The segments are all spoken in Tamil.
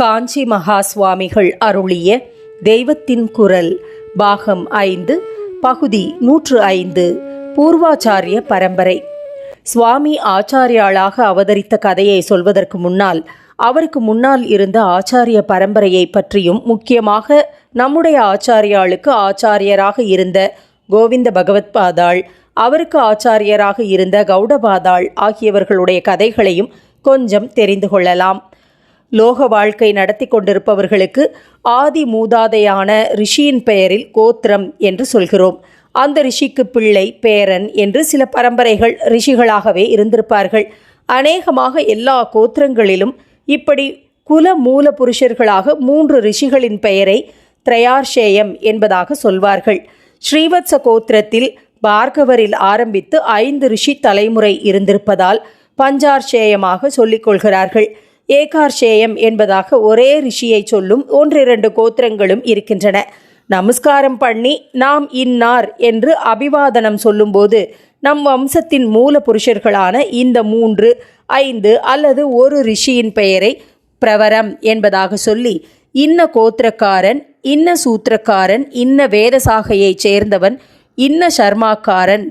காஞ்சி மகா சுவாமிகள் அருளிய தெய்வத்தின் குரல் பாகம் ஐந்து பகுதி நூற்று ஐந்து பூர்வாச்சாரிய பரம்பரை. சுவாமி ஆச்சாரியாளாக அவதரித்த கதையை சொல்வதற்கு முன்னால் அவருக்கு முன்னால் இருந்த ஆச்சாரிய பரம்பரையை பற்றியும் முக்கியமாக நம்முடைய ஆச்சாரியாளுக்கு ஆச்சாரியராக இருந்த கோவிந்த பகவத்பாதாள் அவருக்கு ஆச்சாரியராக இருந்த கௌடபாதாள் ஆகியவர்களுடைய கதைகளையும் கொஞ்சம் தெரிந்து கொள்ளலாம். லோக வாழ்க்கை நடத்தி கொண்டிருப்பவர்களுக்கு ஆதி மூதாதையான ரிஷியின் பெயரில் கோத்திரம் என்று சொல்கிறோம். அந்த ரிஷிக்கு பிள்ளை பேரன் என்று சில பரம்பரைகள் ரிஷிகளாகவே இருந்திருப்பார்கள். அநேகமாக எல்லா கோத்திரங்களிலும் இப்படி குல மூல புருஷர்களாக மூன்று ரிஷிகளின் பெயரை திரையார்ஷேயம் என்பதாக சொல்வார்கள். ஸ்ரீவத்ச கோத்திரத்தில் பார்கவரில் ஆரம்பித்து ஐந்து ரிஷி தலைமுறை இருந்திருப்பதால் பஞ்சார்ஷேயமாக சொல்லிக் கொள்கிறார்கள். ஏகார்ஷேயம் என்பதாக ஒரே ரிஷியை சொல்லும் ஒன்றிரண்டு கோத்திரங்களும் இருக்கின்றன. நமஸ்காரம் பண்ணி நாம் இன்னார் என்று அபிவாதனம் சொல்லும்போது நம் வம்சத்தின் மூல புருஷர்களான இந்த மூன்று ஐந்து அல்லது ஒரு ரிஷியின் பெயரை பிரவரம் என்பதாக சொல்லி இன்ன கோத்திரக்காரன் இன்ன சூத்திரக்காரன் இன்ன வேதசாகையைச் சேர்ந்தவன் இன்ன சர்மாக்காரன்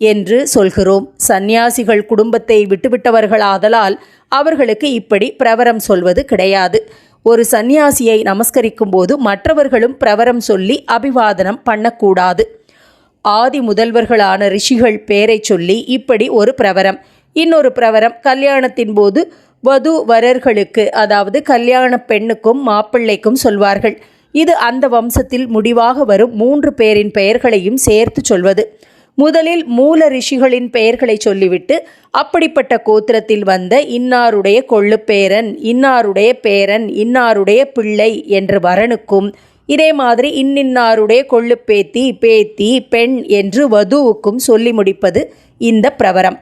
என்று சொல்கிறோம். சந்நியாசிகள் குடும்பத்தை விட்டுவிட்டவர்களாதலால் அவர்களுக்கு இப்படி பிரவரம் சொல்வது கிடையாது. ஒரு சந்நியாசியை நமஸ்கரிக்கும் போது மற்றவர்களும் பிரவரம் சொல்லி அபிவாதனம் பண்ணக்கூடாது. ஆதி முதல்வர்களான ரிஷிகள் பேரை சொல்லி இப்படி ஒரு பிரவரம். இன்னொரு பிரவரம் கல்யாணத்தின் போது வது வரர்களுக்கு அதாவது கல்யாண பெண்ணுக்கும் மாப்பிள்ளைக்கும் சொல்வார்கள். இது அந்த வம்சத்தில் முடிவாக வரும் மூன்று பேரின் பெயர்களையும் சேர்த்து சொல்வது. முதலில் மூல ரிஷிகளின் பெயர்களை சொல்லிவிட்டு அப்படிப்பட்ட கோத்திரத்தில் வந்த இன்னாருடைய கொள்ளுப்பேரன் இன்னாருடைய பேரன் இன்னாருடைய பிள்ளை என்று வரனுக்கும் இதே மாதிரி இன்னின்னாருடைய கொள்ளுப்பேத்தி பேத்தி பெண் என்று வதுவுக்கும் சொல்லி முடிப்பது இந்த பிரவரம்.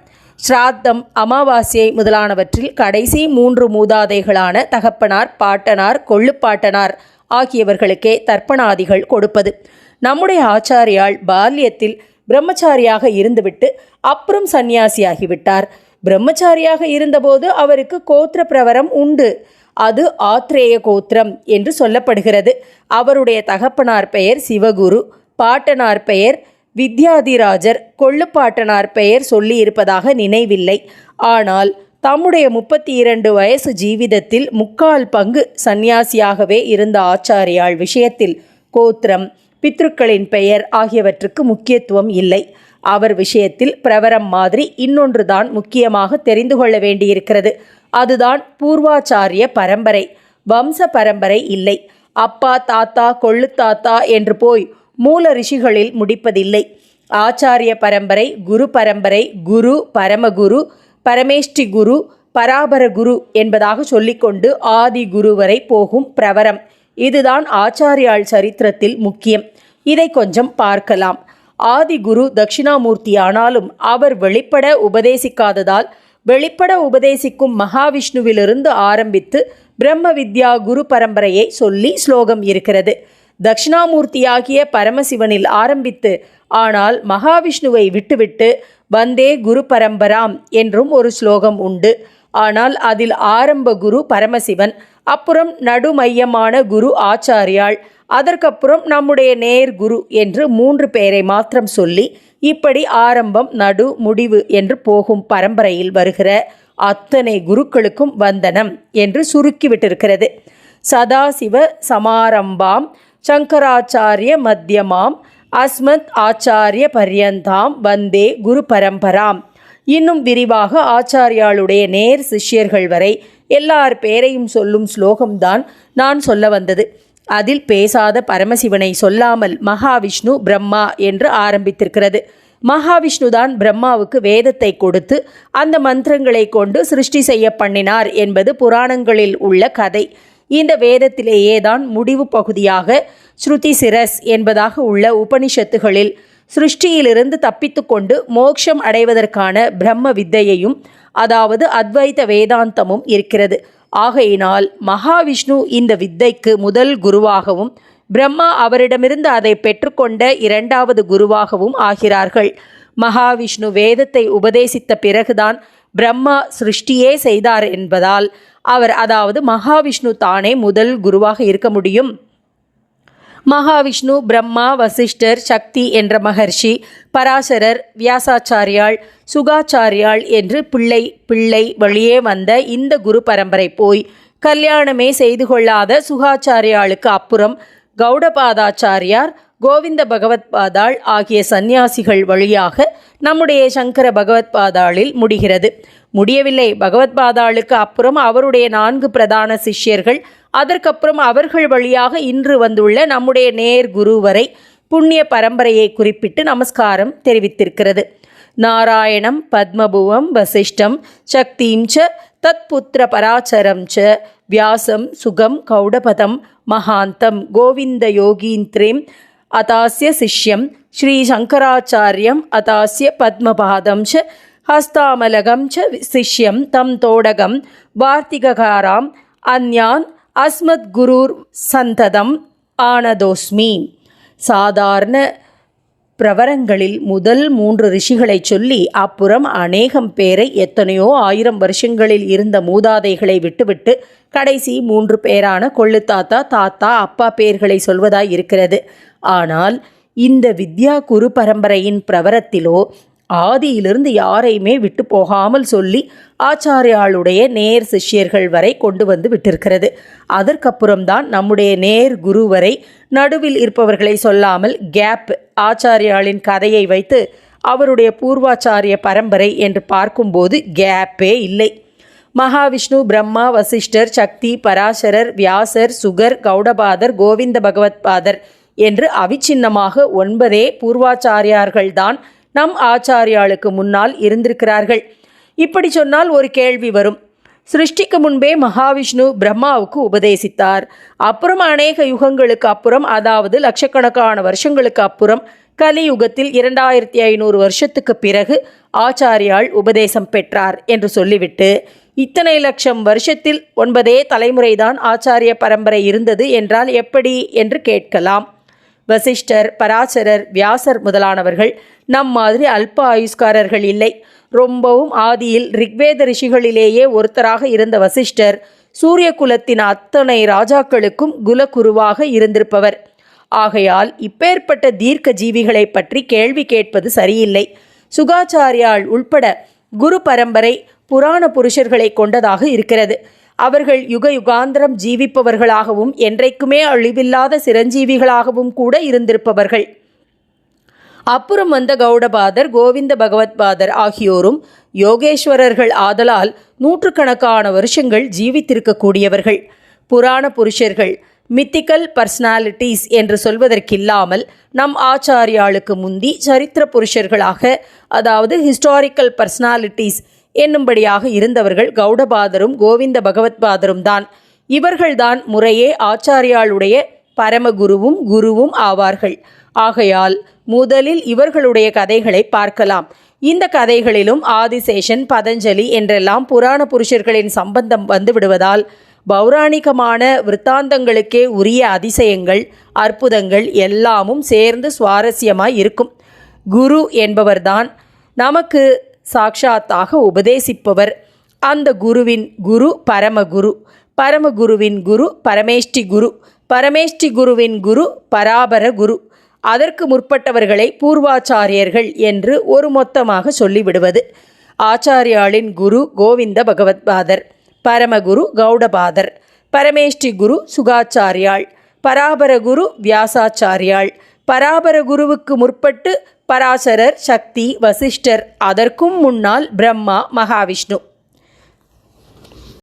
ஸ்ராத்தம் அமாவாசியை முதலானவற்றில் கடைசி மூன்று மூதாதைகளான தகப்பனார் பாட்டனார் கொள்ளுப்பாட்டனார் ஆகியவர்களுக்கே தர்ப்பணாதிகள் கொடுப்பது. நம்முடைய ஆச்சாரியால் பால்யத்தில் பிரம்மச்சாரியாக இருந்துவிட்டு அப்புறம் சந்நியாசியாகிவிட்டார். பிரம்மச்சாரியாக இருந்தபோது அவருக்கு கோத்திர பிரவரம் உண்டு. அது ஆத்ரேய கோத்திரம் என்று சொல்லப்படுகிறது. அவருடைய தகப்பனார் பெயர் சிவகுரு பாட்டனார் பெயர் வித்யாதிராஜர் கொள்ளுப்பாட்டனார் பெயர் சொல்லி இருப்பதாக நினைவில்லை. ஆனால் தம்முடைய முப்பத்தி இரண்டு வயசு ஜீவிதத்தில் முக்கால் பங்கு சந்நியாசியாகவே இருந்த ஆச்சாரியாள் விஷயத்தில் கோத்திரம் பித்ருக்களின் பெயர் ஆகியவற்றுக்கு முக்கியத்துவம் இல்லை. அவர் விஷயத்தில் பிரவரம் மாதிரி இன்னொன்று தான் முக்கியமாக தெரிந்து கொள்ள வேண்டியிருக்கிறது. அதுதான் பூர்வாச்சாரிய பரம்பரை. வம்ச பரம்பரை இல்லை. அப்பா தாத்தா கொள்ளு தாத்தா என்று போய் மூல ரிஷிகளில் முடிப்பதில்லை. ஆச்சாரிய பரம்பரை குரு பரம்பரை குரு பரமகுரு பரமேஷ்டி குரு பராபர குரு என்பதாக சொல்லிக்கொண்டு ஆதி குரு வரை போகும் பிரவரம். இதுதான் ஆச்சாரியாள் சரித்திரத்தில் முக்கியம். இதை கொஞ்சம் பார்க்கலாம். ஆதி குரு தட்சிணாமூர்த்தி ஆனாலும் அவர் வெளிப்பட உபதேசிக்காததால் வெளிப்பட உபதேசிக்கும் மகாவிஷ்ணுவிலிருந்து ஆரம்பித்து பிரம்ம வித்யா குரு பரம்பரையை சொல்லி ஸ்லோகம் இருக்கிறது. தட்சிணாமூர்த்தியாகிய பரமசிவனில் ஆரம்பித்து ஆனால் மகாவிஷ்ணுவை விட்டுவிட்டு வந்தே குரு பரம்பராம் என்றும் ஒரு ஸ்லோகம் உண்டு. ஆனால் அதில் ஆரம்ப குரு பரமசிவன் அப்புறம் நடுமையமான குரு ஆச்சாரியாள். அதற்கப்புறம் நம்முடைய நேர் குரு என்று மூன்று பேரை மாத்திரம் சொல்லி இப்படி ஆரம்பம் நடு முடிவு என்று போகும் பரம்பரையில் வருகிற அத்தனை குருக்களுக்கும் வந்தனம் என்று சுருக்கிவிட்டிருக்கிறது. சதாசிவ சமாரம்பாம் சங்கராச்சாரிய மத்தியமாம் அஸ்மத் ஆச்சாரிய பர்யந்தாம் வந்தே குரு பரம்பராம். இன்னும் விரிவாக ஆச்சாரியாளுடைய நேர் சிஷ்யர்கள் வரை எல்லார் பேரையும் சொல்லும் ஸ்லோகம்தான் நான் சொல்ல வந்தது. அதில் பேசாத பரமசிவனை சொல்லாமல் மகாவிஷ்ணு பிரம்மா என்று ஆரம்பித்திருக்கிறது. மகாவிஷ்ணு தான் பிரம்மாவுக்கு வேதத்தை கொடுத்து அந்த மந்திரங்களை கொண்டு சிருஷ்டி செய்ய பண்ணினார் என்பது புராணங்களில் உள்ள கதை. இந்த வேதத்திலேயே தான் முடிவு பகுதியாக ஸ்ருதி சிரஸ் என்பதாக உள்ள உபனிஷத்துகளில் சிருஷ்டியிலிருந்து தப்பித்து கொண்டு மோட்சம் அடைவதற்கான பிரம்ம வித்தையையும் அதாவது அத்வைத வேதாந்தமும் இருக்கிறது. ஆகையினால் மகாவிஷ்ணு இந்த வித்தைக்கு முதல் குருவாகவும் பிரம்மா அவரிடமிருந்து அதை பெற்றுக்கொண்ட இரண்டாவது குருவாகவும் ஆகிறார்கள். மகாவிஷ்ணு வேதத்தை உபதேசித்த பிறகுதான் பிரம்மா சிருஷ்டியே செய்தார் என்பதால் அவர் அதாவது மகாவிஷ்ணு தானே முதல் குருவாக இருக்க முடியும்? மகாவிஷ்ணு பிரம்மா வசிஷ்டர் சக்தி என்ற மகர்ஷி பராசரர் வியாசாச்சாரியாள் சுகாச்சாரியாள் என்று பிள்ளை பிள்ளை வழியே வந்த இந்த குரு பரம்பரை போய் கல்யாணமே செய்து கொள்ளாத சுகாச்சாரியாளுக்கு அப்புறம் கௌடபாதாச்சாரியார் கோவிந்த பகவத்பாதாள் ஆகிய சந்நியாசிகள் வழியாக நம்முடைய சங்கர பகவத்பாதாளில் முடிகிறது. முடியவில்லை. பகவத்பாதாளுக்கு அப்புறம் அவருடைய நான்கு பிரதான சிஷ்யர்கள் அதற்கப்புறம் அவர்கள் வழியாக இன்று வந்துள்ள நம்முடைய நேர் குரு வரை புண்ணிய பரம்பரையை குறிப்பிட்டு நமஸ்காரம் தெரிவித்திருக்கிறது. நாராயணம் பத்மபுவம் வசிஷ்டம் சக்திம் ச தத்புத்திர பராச்சரம் ச வியாசம் சுகம் கௌடபதம் மகாந்தம் கோவிந்த யோகீந்திரேம் அதாசிய சிஷ்யம் ஸ்ரீ சங்கராச்சாரியம் அதாஸ்ய பத்மபாதம் ச ஹஸ்தாமலகம் ச சிஷ்யம் தம் தோடகம் வார்த்திககாராம் அந்யான் அஸ்மத் குரூர் சந்ததம் ஆனதோஸ்மி. சாதாரண பிரவரங்களில் முதல் மூன்று ரிஷிகளை சொல்லி அப்புறம் அநேகம் பேரை எத்தனையோ ஆயிரம் வருஷங்களில் இருந்த மூதாதைகளை விட்டுவிட்டு கடைசி மூன்று பேரான கொள்ளு தாத்தா தாத்தா அப்பா பேர்களை சொல்வதாய் இருக்கிறது. ஆனால் இந்த வித்யா குரு பரம்பரையின் பிரவரத்திலோ ஆதியிலிருந்து யாரையுமே விட்டு போகாமல் சொல்லி ஆச்சாரியாளுடைய நேர் சிஷ்யர்கள் வரை கொண்டு வந்து விட்டிருக்கிறது. அதற்கப்புறம்தான் நம்முடைய நேர் குரு வரை நடுவில் இருப்பவர்களை சொல்லாமல் கேப் ஆச்சாரியாளின் கதையை வைத்து அவருடைய பூர்வாச்சாரிய பரம்பரை என்று பார்க்கும்போது கேப்பே இல்லை. மகாவிஷ்ணு பிரம்மா வசிஷ்டர் சக்தி பராசரர் வியாசர் சுகர் கௌடபாதர் கோவிந்த பகவத்பாதர் என்று அவிச்சின்னமாக ஒன்பதே பூர்வாச்சாரியார்கள்தான் நம் ஆச்சாரியாளுக்கு முன்னால் இருந்திருக்கிறார்கள். இப்படி சொன்னால் ஒரு கேள்வி வரும். சிருஷ்டிக்கு முன்பே மகாவிஷ்ணு பிரம்மாவுக்கு உபதேசித்தார். அப்புறம் அநேக யுகங்களுக்கு அப்புறம் அதாவது லட்சக்கணக்கான வருஷங்களுக்கு அப்புறம் கலியுகத்தில் இரண்டாயிரத்தி ஐநூறு வருஷத்துக்கு பிறகு ஆச்சாரியாள் உபதேசம் பெற்றார் என்று சொல்லிவிட்டு இத்தனை லட்சம் வருஷத்தில் ஒன்பதே தலைமுறைதான் ஆச்சாரிய பரம்பரை இருந்தது என்றால் எப்படி என்று கேட்கலாம். வசிஷ்டர் பராசரர் வியாசர் முதலானவர்கள் நம் மாதிரி அல்ப ஆயுஷ்காரர்கள் இல்லை. ரொம்பவும் ஆதியில் ரிக்வேத ரிஷிகளிலேயே ஒருத்தராக இருந்த வசிஷ்டர் சூரிய குலத்தின் அத்தனை ராஜாக்களுக்கும் குலகுருவாக இருந்திருப்பவர். ஆகையால் இப்பேற்பட்ட தீர்க்க ஜீவிகளை பற்றி கேள்வி கேட்பது சரியில்லை. சுகாச்சாரியால் உள்பட குரு பரம்பரை புராண புருஷர்களை கொண்டதாக இருக்கிறது. அவர்கள் யுக யுகாந்திரம் ஜீவிப்பவர்களாகவும் என்றைக்குமே அழிவில்லாத சிரஞ்சீவிகளாகவும் கூட இருந்திருப்பவர்கள். அப்புறம் வந்த கௌடபாதர் கோவிந்த பகவத்பாதர் ஆகியோரும் யோகேஸ்வரர்கள் ஆதலால் நூற்றுக்கணக்கான வருஷங்கள் ஜீவித்திருக்கக்கூடியவர்கள். புராண புருஷர்கள் மித்திக்கல் பர்சனாலிட்டிஸ் என்று சொல்வதற்கில்லாமல் நம் ஆச்சாரியாளுக்கு முந்தி சரித்திர புருஷர்களாக அதாவது ஹிஸ்டாரிக்கல் பர்சனாலிட்டிஸ் என்னும்படியாக இருந்தவர்கள் கௌடபாதரும் கோவிந்த பகவத்பாதரும் தான் இவர்கள்தான் முறையே ஆச்சாரியாளுடைய பரமகுருவும் குருவும் ஆவார்கள். ஆகையால் முதலில் இவர்களுடைய கதைகளை பார்க்கலாம். இந்த கதைகளிலும் ஆதிசேஷன் பதஞ்சலி என்றெல்லாம் புராண புருஷர்களின் சம்பந்தம் வந்து விடுவதால் பௌராணிகமான விற்த்தாந்தங்களுக்கே உரிய அதிசயங்கள் அற்புதங்கள் எல்லாமும் சேர்ந்து சுவாரஸ்யமாய் இருக்கும். குரு என்பவர்தான் நமக்கு சாக்ஷாத்தாக உபதேசிப்பவர். அந்த குருவின் குரு பரமகுரு. பரமகுருவின் குரு பரமேஷ்டி குரு. பரமேஷ்டி குருவின் குரு பராபர குரு. அதற்கு முற்பட்டவர்களை பூர்வாச்சாரியர்கள் என்று ஒரு மொத்தமாக சொல்லிவிடுவது. ஆச்சாரியாளின் குரு கோவிந்த பகவத்பாதர். பரமகுரு கௌடபாதர். பரமேஷ்டி குரு சுகாச்சாரியாள். பராபர குரு வியாசாச்சாரியாள். பராபர குருவுக்கு முற்பட்டு பராசரர் சக்தி வசிஷ்டர் அதற்கும் முன்னால் பிரம்மா மகாவிஷ்ணு.